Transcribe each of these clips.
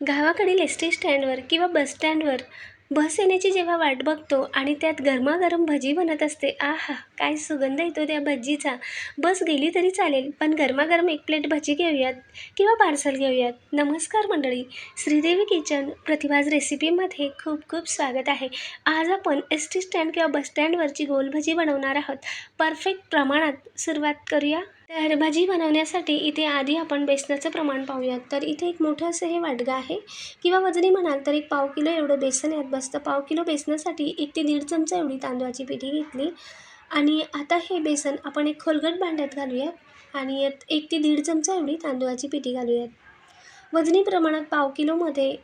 गावाकडील S T स्टँडवर किंवा बस स्टँडवर बस येण्याची जेव्हा वाट बघतो आणि त्यात गरमागरम भजी बनत असते आहा काय सुगंध येतो त्या भजीचा. बस गेली तरी चालेल पण गरमागरम एक प्लेट भजी घेऊयात किंवा पार्सल घेऊयात. नमस्कार मंडळी श्रीदेवी किचन प्रतिभाज रेसिपीमध्ये खूप खूप स्वागत आहे. आज आपण एस टी स्टँड किंवा बस स्टँडवरची गोल भजी बनवणार आहोत. परफेक्ट प्रमाणात सुरुवात करूया. तर भजी बनवण्यासाठी इथे आधी आपण बेसनाचं प्रमाण पाहूयात. तर इथे एक मोठं असं हे वाटगं आहे. किंवा वजनी म्हणाल तर एक पाव किलो एवढं बेसन यात बसतं पाव किलो बेसनासाठी एक ते दीड चमचा एवढी तांदळाची पिठी घेतली. आणि आता हे बेसन आपण एक खोलगट भांड्यात घालूयात. आणि यात एक ते दीड चमचा एवढी तांदळाची पिठी घालूयात. वजनी प्रमाणात पाव किलोमध्ये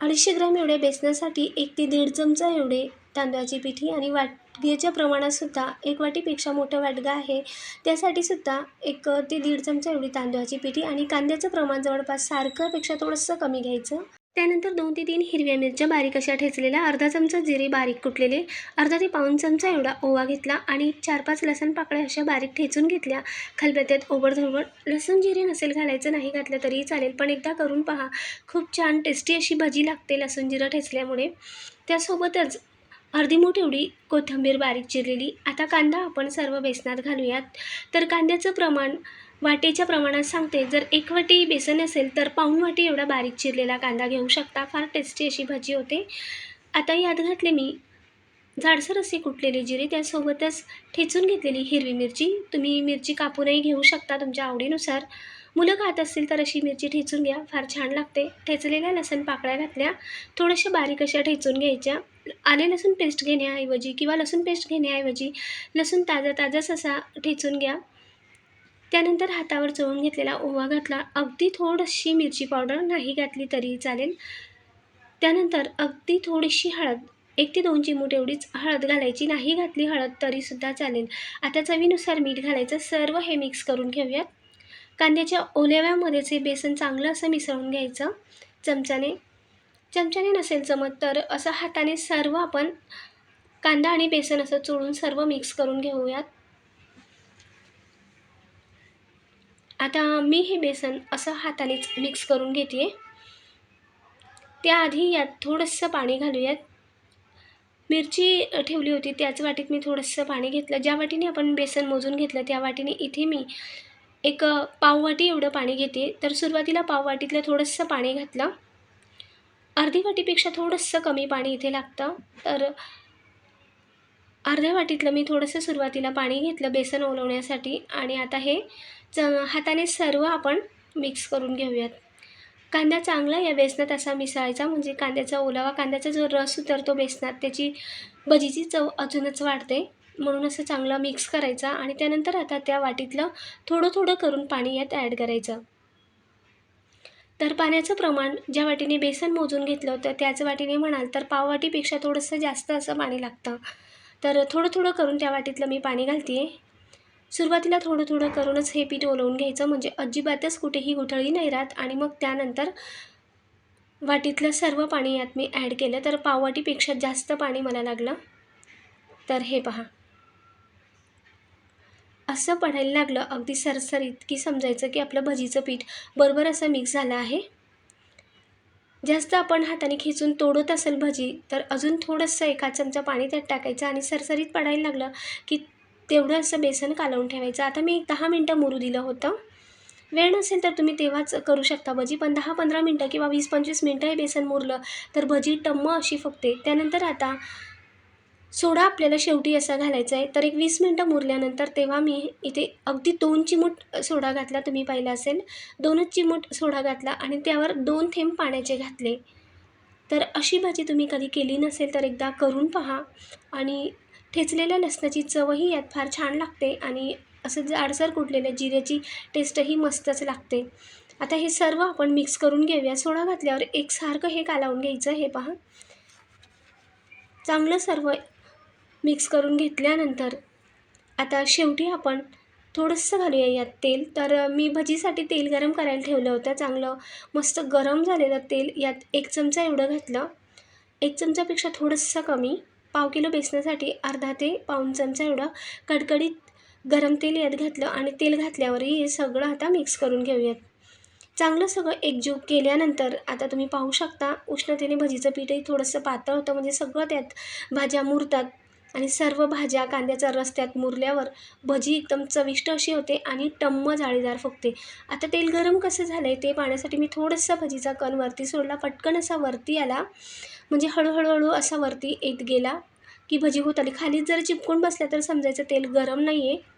अडीचशे ग्रॅम एवढ्या बेसनासाठी एक ते दीड चमचा एवढे तांदळाची पिठी आणि वाट वाटग्याच्या प्रमाणातसुद्धा एक वाटीपेक्षा मोठं वाटगं आहे. त्यासाठी सुद्धा एक ते दीड चमचा एवढी तांदळाची पिठी आणि कांद्याचं प्रमाण जवळपास सारखंपेक्षा थोडंसं कमी घ्यायचं. त्यानंतर दोन ते तीन हिरव्या मिरच्या बारीक अशा ठेचलेल्या अर्धा चमचा जिरे बारीक कुटलेले अर्धा ते पाऊन चमचा एवढा ओवा घेतला आणि चार पाच लसण पाकळ्या अशा बारीक ठेचून घेतल्या. खलबत्त्यात ओबडधोबड लसूण जिरे नसेल घालायचं नाही घातलं तरीही चालेल पण एकदा करून पहा. खूप छान टेस्टी अशी भजी लागते लसूण जिरं ठेचल्यामुळे. त्यासोबतच अर्धी मूठ एवढी कोथिंबीर बारीक चिरलेली. आता कांदा आपण सर्व बेसनात घालूयात. तर कांद्याचं प्रमाण वाटेच्या प्रमाणात सांगते. जर एक वाटी बेसन असेल तर पाऊण वाटी एवढा बारीक चिरलेला कांदा घेऊ शकता. फार टेस्टी अशी भजी होते. आता यात घातले मी जाडसर असे कुटलेले जिरे. त्यासोबतच ठेचून घेतलेली हिरवी मिरची. तुम्ही मिरची कापूनही घेऊ शकता तुमच्या आवडीनुसार. मुलं खात असतील तर अशी मिरची ठेचून घ्या फार छान लागते. ठेचलेल्या लसण पाकळ्या घातल्या थोड्याशा बारीक अशा ठेचून घ्यायच्या. आले लसूण पेस्ट घेण्याऐवजी किंवा लसूण पेस्ट घेण्याऐवजी लसूण ताजा ताजाच असा ठेचून घ्या. त्यानंतर हातावर चोळून घेतलेला ओवा घातला. अगदी थोडीशी मिरची पावडर नाही घातली तरी चालेल. त्यानंतर अगदी थोडीशी हळद एक ते दोन चिमूट एवढीच हळद घालायची नाही घातली हळद तरीसुद्धा चालेल. आता चवीनुसार मीठ घालायचं. सर्व हे मिक्स करून घेऊयात. कांद्याच्या ओल्याव्यामध्येच हे बेसन चांगलं असं मिसळून घ्यायचं चमच्याने. चमच्याने नसेल जमत तर असं हाताने सर्व आपण कांदा आणि बेसन असं चोळून सर्व मिक्स करून घेऊयात. आता मी हे बेसन असं हातानेच मिक्स करून घेते. त्याआधी यात थोडंसं पाणी घालूयात. मिरची ठेवली होती त्याच वाटीत मी थोडंसं पाणी घेतलं. ज्या वाटीने आपण बेसन मोजून घेतलं त्या वाटीने इथे मी एक पाववाटी एवढं पाणी घेते. तर सुरुवातीला पाववाटीतलं थोडंसं पाणी घातलं. अर्धी वाटीपेक्षा थोडंसं कमी पाणी इथे लागतं. तर अर्ध्या वाटीतलं मी थोडंसं सुरुवातीला पाणी घेतलं बेसन ओलवण्यासाठी. आणि आता हे च हाताने सर्व आपण मिक्स करून घेऊयात. कांदा चांगला या बेसनात असा मिसळायचा. म्हणजे कांद्याचा ओलावा कांद्याचा जो रस उतरतो बेसनात त्याची भजीची चव अजूनच वाढते. म्हणून असं चांगलं मिक्स करायचा आणि त्यानंतर आता त्या वाटीतलं थोडं थोडं करून पाणी यात ॲड करायचं. तर पाण्याचं प्रमाण ज्या वाटीने बेसन मोजून घेतलं होतं त्याच वाटीने म्हणाल तर पाववाटीपेक्षा थोडंसं जास्त असं पाणी लागतं. तर थोडं थोडं करून त्या वाटीतलं मी पाणी घालते आहे सुरुवातीला थोडं थोडं करूनच हे पीठ ओलवून घ्यायचं म्हणजे अजिबातच कुठेही गुठळी नाही राहत आणि मग त्यानंतर वाटीतलं सर्व पाणी यात मी ॲड केलं. तर पाववाटीपेक्षा जास्त पाणी मला लागलं. तर हे पहा. असं पडायला लागलं अगदी सरसरीत की समजायचं की आपलं भजीचं पीठ बरोबर असं मिक्स झालं आहे. जास्त आपण हाताने खेचून तोडत असेल भजी तर अजून थोडंसं एका चमचा पाणी त्यात टाकायचं आणि सरसरीत पडायला लागलं की तेवढं असं बेसन कालवून ठेवायचं. आता मी एक दहा मिनटं मुरू दिलं होतं. वेळ नसेल तर तुम्ही तेव्हाच करू शकता भजी पण दहा पंधरा मिनटं किंवा वीस पंचवीस मिनटं हे बेसन मुरलं तर भजी टम्म अशी फुगते. त्यानंतर आता सोडा आपल्याला शेवटी असा घालायचा आहे. तर एक वीस मिनटं मुरल्यानंतर तेव्हा मी इथे अगदी दोन चिमूट सोडा घातला तुम्ही पाहिला असेल. दोनच चिमूट सोडा घातला आणि त्यावर दोन थेंब पाण्याचे घातले. तर अशी भाजी तुम्ही कधी केली नसेल तर एकदा करून पहा. आणि ठेचलेल्या लसणाची चवही यात फार छान लागते आणि असं जाडसर कुटलेल्या जिऱ्याची टेस्टही मस्तच लागते. आता हे सर्व आपण मिक्स करून घेऊया. सोडा घातल्यावर एकसारखं हे कालावून घ्यायचं हे पहा. चांगलं सर्व मिक्स करून घेतल्यानंतर आता शेवटी आपण थोडंसं घालूया यात तेल. तर मी भजीसाठी तेल गरम करायला ठेवलं होतं. चांगलं मस्त गरम झालेलं तेल यात एक चमचा एवढं घातलं. एक चमचापेक्षा थोडंसं कमी पाव किलो बेसनासाठी अर्धा ते पाऊन चमचा एवढं कडकडीत गरम तेल यात घातलं आणि तेल घातल्यावरही हे सगळं आता मिक्स करून घेऊयात. चांगलं सगळं एकजीव केल्यानंतर आता तुम्ही पाहू शकता उष्णतेने भजीचं पीठही थोडंसं पातळ होतं. म्हणजे सगळं त्यात भाज्या मुरतात. आणि सर्व भाज्या कांद्याचा रस त्यात मुरल्यावर भजी एकदम चविष्ट अशी होते आणि टम्म जाळीदार फुगते. आता तेल गरम कसं झालं आहे ते पाहण्यासाठी मी थोडंसं भजीचा कण वरती सोडला. पटकन असा वरती आला. म्हणजे हळूहळूहळू असा वरती येत गेला की भजी होत आली. खालीच जर चिपकून बसल्या तर समजायचं तेल गरम नाही आहे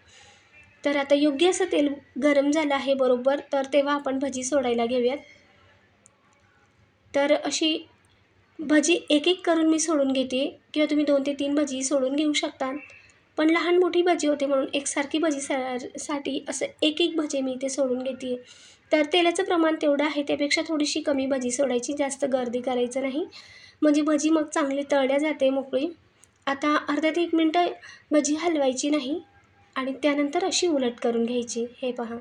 तर आता योग्य असं तेल गरम झालं आहे बरोबर तर तेव्हा आपण भजी सोडायला घेऊयात. तर अशी भजी एक एक करून मी सोडून घेते किंवा तुम्ही दोन ते तीन भजी सोडून घेऊ शकता. पण लहान मोठी भजी होते म्हणून एकसारखी भजी सा साठी असं एक एक भजी मी इथे सोडून घेते. तर तेलाचं प्रमाण तेवढं आहे त्यापेक्षा थोडीशी कमी भजी सोडायची जास्त गर्दी करायचं नाही. म्हणजे भजी मग चांगली तळल्या जाते मोकळी. आता अर्धा ते एक मिनटं भजी हलवायची नाही आणि त्यानंतर अशी उलट करून घ्यायची. हे पहा.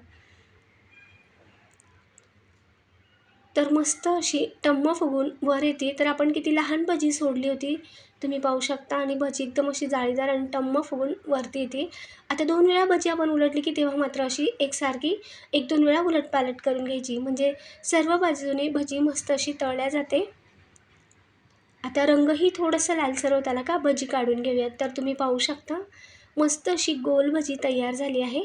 तर मस्त अशी टम्म फुगून वर येते. तर आपण किती लहान भजी सोडली होती तुम्ही पाहू शकता. आणि भजी एकदम अशी जाळीदार आणि टम्म फुगून वरती येते. आता दोन वेळा भजी आपण उलटली की तेव्हा मात्र अशी एकसारखी एक दोन वेळा उलट पालट करून घ्यायची. म्हणजे सर्व बाजूने भजी मस्त अशी तळल्या जाते. आता रंगही थोडंसं लालसर होत आला का भजी काढून घेऊयात. तर तुम्ही पाहू शकता मस्त अशी गोल भजी तयार झाली आहे.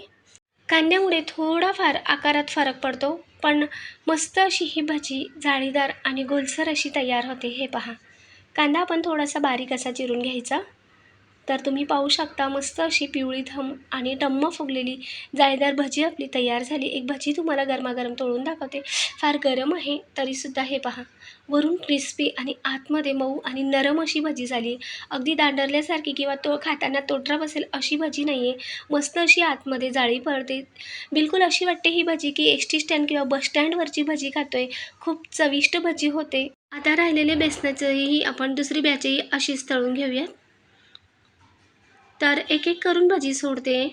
कांद्यामुळे थोडाफार आकारात फरक पडतो पण मस्त अशी ही भजी जाळीदार आणि गोलसर अशी तयार होते हे पहा. कांदा आपण थोडासा बारीक असा चिरून घ्यायचा. तर तुम्ही पाहू शकता मस्त अशी पिवळी थम आणि टम्म फुगलेली जाळीदार भजी आपली तयार झाली. एक भजी तुम्हाला गरमागरम तळून दाखवते. फार गरम आहे तरीसुद्धा हे पहा. वरून क्रिस्पी आणि आतमध्ये मऊ आणि नरम अशी भजी झाली. अगदी दांडरल्यासारखी किंवा तो खाताना तोटरा बसेल अशी भजी नाही आहे मस्त अशी आतमध्ये जाळी पडते. बिलकुल अशी वाटते ही भजी की एस टी स्टँड किंवा बस स्टँडवरची भजी खातोय. खूप चविष्ट भजी होते. आता राहिलेले बेसनाचंही आपण दुसरी बॅचही अशीच तळून घेऊयात. तर एक एक करून भजी सोडते.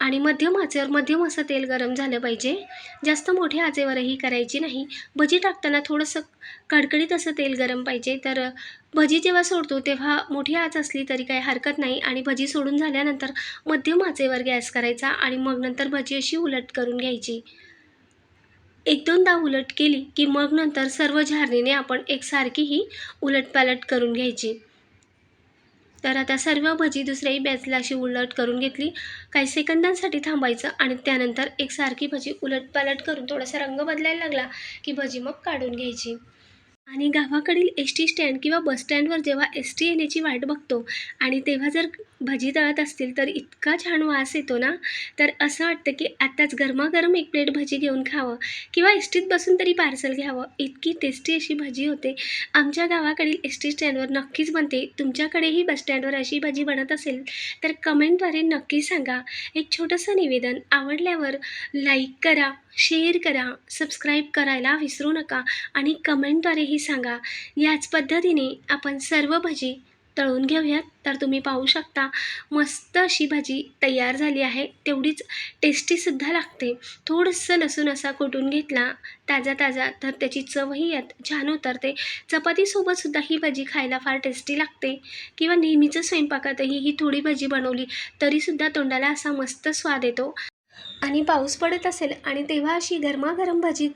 आणि मध्यम आचेवर मध्यम असं तेल गरम झालं पाहिजे. जास्त मोठ्या आचेवरही करायची नाही. भजी टाकताना थोडंसं कडकडीत असं तेल गरम पाहिजे. तर भजी जेव्हा सोडतो तेव्हा मोठी आच असली तरी काही हरकत नाही. आणि भजी सोडून झाल्यानंतर मध्यम आचेवर गॅस करायचा आणि मग नंतर भजी अशी उलट करून घ्यायची. एक दोनदा उलट केली की मग नंतर सर्व झारणीने आपण एकसारखी ही उलटपालट करून घ्यायची. तर आता सर्व भजी दुसऱ्याही बॅचला अशी उलट करून घेतली. काही सेकंदांसाठी थांबायचं आणि त्यानंतर एकसारखी भजी उलटपालट करून थोडासा रंग बदलायला लागला की भजी मग काढून घ्यायची. आणि गावाकडील एस टी स्टँड किंवा बस स्टँडवर जेव्हा एस टी येण्याची वाट बघतो आणि तेव्हा जर भजी तळत असतील तर इतका छान वास येतो ना? तर असं वाटतं की आत्ताच गरमागरम एक प्लेट भजी घेऊन खावं किंवा एस टीत बसून तरी पार्सल घ्यावं. इतकी टेस्टी अशी भजी होते. आमच्या गावाकडील एस टी स्टँडवर नक्कीच बनते. तुमच्याकडेही बस स्टँडवर अशी भजी बनत असेल तर कमेंटद्वारे नक्की सांगा. एक छोटंसं निवेदन आवडल्यावर लाईक करा शेअर करा सबस्क्राईब करायला विसरू नका आणि कमेंटद्वारेही सांगा. याच पद्धतीने आपण सर्व भजी तळून घेऊयात. तर तुम्ही पाहू शकता मस्त अशी भाजी तयार झाली आहे. तेवढीच टेस्टीसुद्धा लागते. थोडंसं लसूण असा कुटून घेतला ताजा ताजा तर त्याची चवही यात छान उतरते. चपातीसोबतसुद्धा ही भाजी खायला फार टेस्टी लागते. किंवा नेहमीचं स्वयंपाकातही ही थोडी भाजी बनवली तरीसुद्धा तोंडाला असा मस्त स्वाद येतो. आणि पाऊस पडत असेल आणि तेव्हा अशी गरमागरम भजी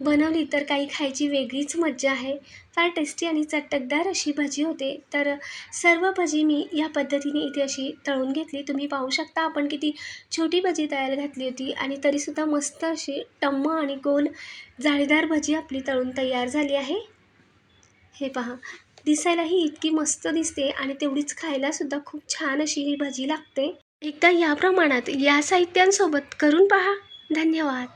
बनवली तर काही खायची वेगळीच मज्जा आहे. फार टेस्टी आणि चटकदार अशी भजी होते. तर सर्व भजी मी या पद्धतीने इथे अशी तळून घेतली. तुम्ही पाहू शकता आपण किती छोटी भजी तयार घातली होती आणि तरीसुद्धा मस्त अशी टम्म आणि गोल जाळीदार भजी आपली तळून तयार झाली आहे. हे पहा दिसायलाही इतकी मस्त दिसते आणि तेवढीच खायलासुद्धा खूप छान अशी ही भजी लागते. एकदा या प्रमाणात या साहित्यांसोबत करून पहा. धन्यवाद.